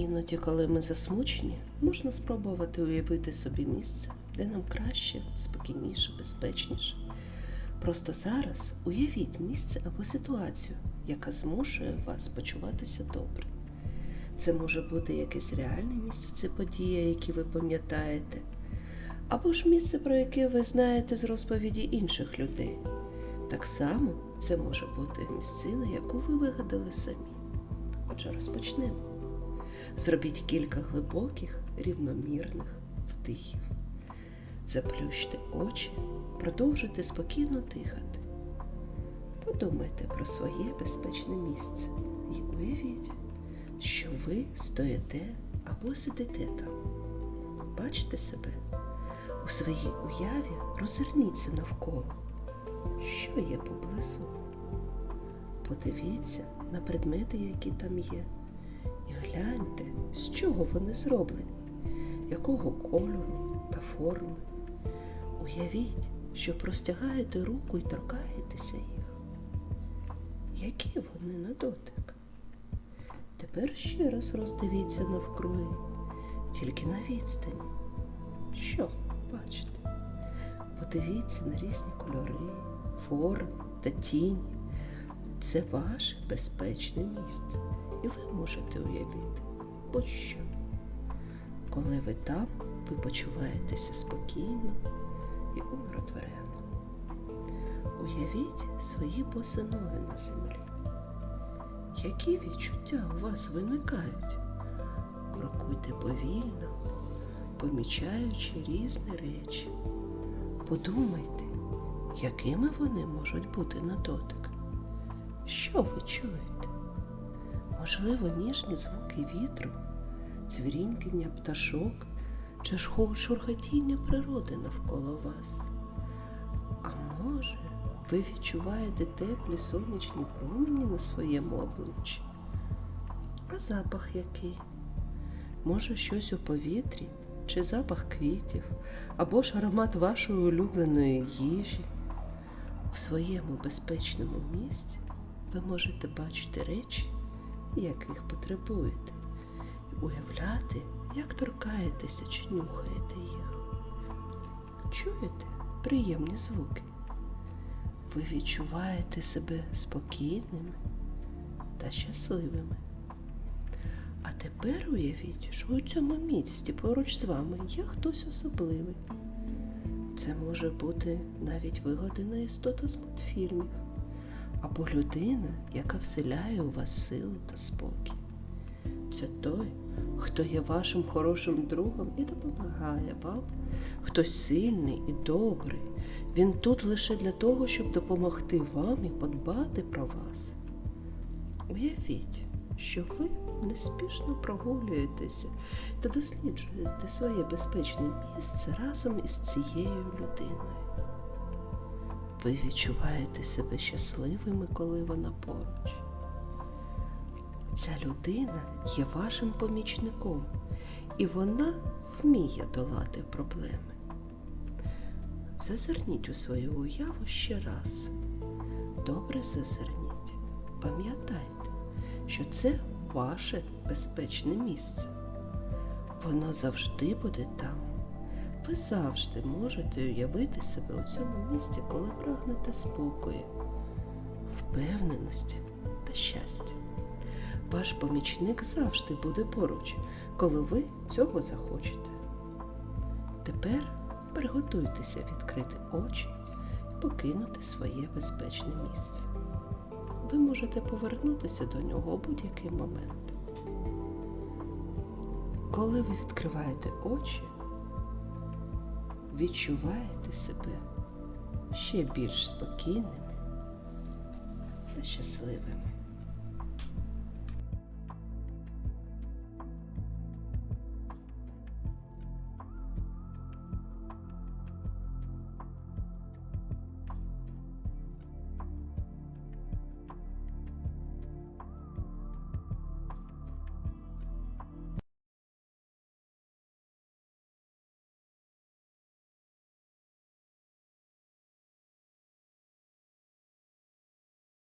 Іноді, коли ми засмучені, можна спробувати уявити собі місце, де нам краще, спокійніше, безпечніше. Просто зараз уявіть місце або ситуацію, яка змушує вас почуватися добре. Це може бути якесь реальне місце, це подія, які ви пам'ятаєте, або ж місце, про яке ви знаєте з розповіді інших людей. Так само це може бути місцина, яку ви вигадали самі. Отже, розпочнемо. Зробіть кілька глибоких, рівномірних вдихів. Заплющте очі, продовжуйте спокійно дихати. Подумайте про своє безпечне місце і уявіть, що ви стоїте або сидите там. Бачите себе? У своїй уяві розверніться навколо. Що є поблизу? Подивіться на предмети, які там є, і гляньте, з чого вони зроблені, якого кольору та форми. Уявіть, що простягаєте руку і торкаєтеся їх. Які вони на дотик? Тепер ще раз роздивіться навкруги, тільки на відстані. Що бачите? Подивіться на різні кольори, форми та тіні. Це ваше безпечне місце, і ви можете уявити будь-що. Коли ви там, ви почуваєтеся спокійно і умиротворено. Уявіть свої боси на землі. Які відчуття у вас виникають? Крокуйте повільно, помічаючи різні речі. Подумайте, якими вони можуть бути на дотик. Що ви чуєте? Можливо, ніжні звуки вітру, цвірінькання пташок чи шурхотіння природи навколо вас. А може, ви відчуваєте теплі сонячні промені на своєму обличчі? А запах який? Може, щось у повітрі, чи запах квітів, або ж аромат вашої улюбленої їжі. У своєму безпечному місці ви можете бачити речі, яких потребуєте, і уявляти, як торкаєтеся чи нюхаєте їх. Чуєте приємні звуки? Ви відчуваєте себе спокійними та щасливими. А тепер уявіть, що у цьому місці поруч з вами є хтось особливий. Це може бути навіть вигадана істота з мультфільмів, або людина, яка вселяє у вас сили та спокій. Це той, хто є вашим хорошим другом і допомагає вам. Хтось сильний і добрий. Він тут лише для того, щоб допомогти вам і подбати про вас. Уявіть, що ви неспішно прогулюєтеся та досліджуєте своє безпечне місце разом із цією людиною. Ви відчуваєте себе щасливими, коли вона поруч. Ця людина є вашим помічником, і вона вміє долати проблеми. Зазирніть у свою уяву ще раз. Добре зазирніть. Пам'ятайте, що це ваше безпечне місце. Воно завжди буде там. Ви завжди можете уявити себе у цьому місці, коли прагнете спокою, впевненості та щастя. Ваш помічник завжди буде поруч, коли ви цього захочете. Тепер приготуйтеся відкрити очі і покинути своє безпечне місце. Ви можете повернутися до нього у будь-який момент. Коли ви відкриваєте очі, відчуваєте себе ще більш спокійними та щасливими.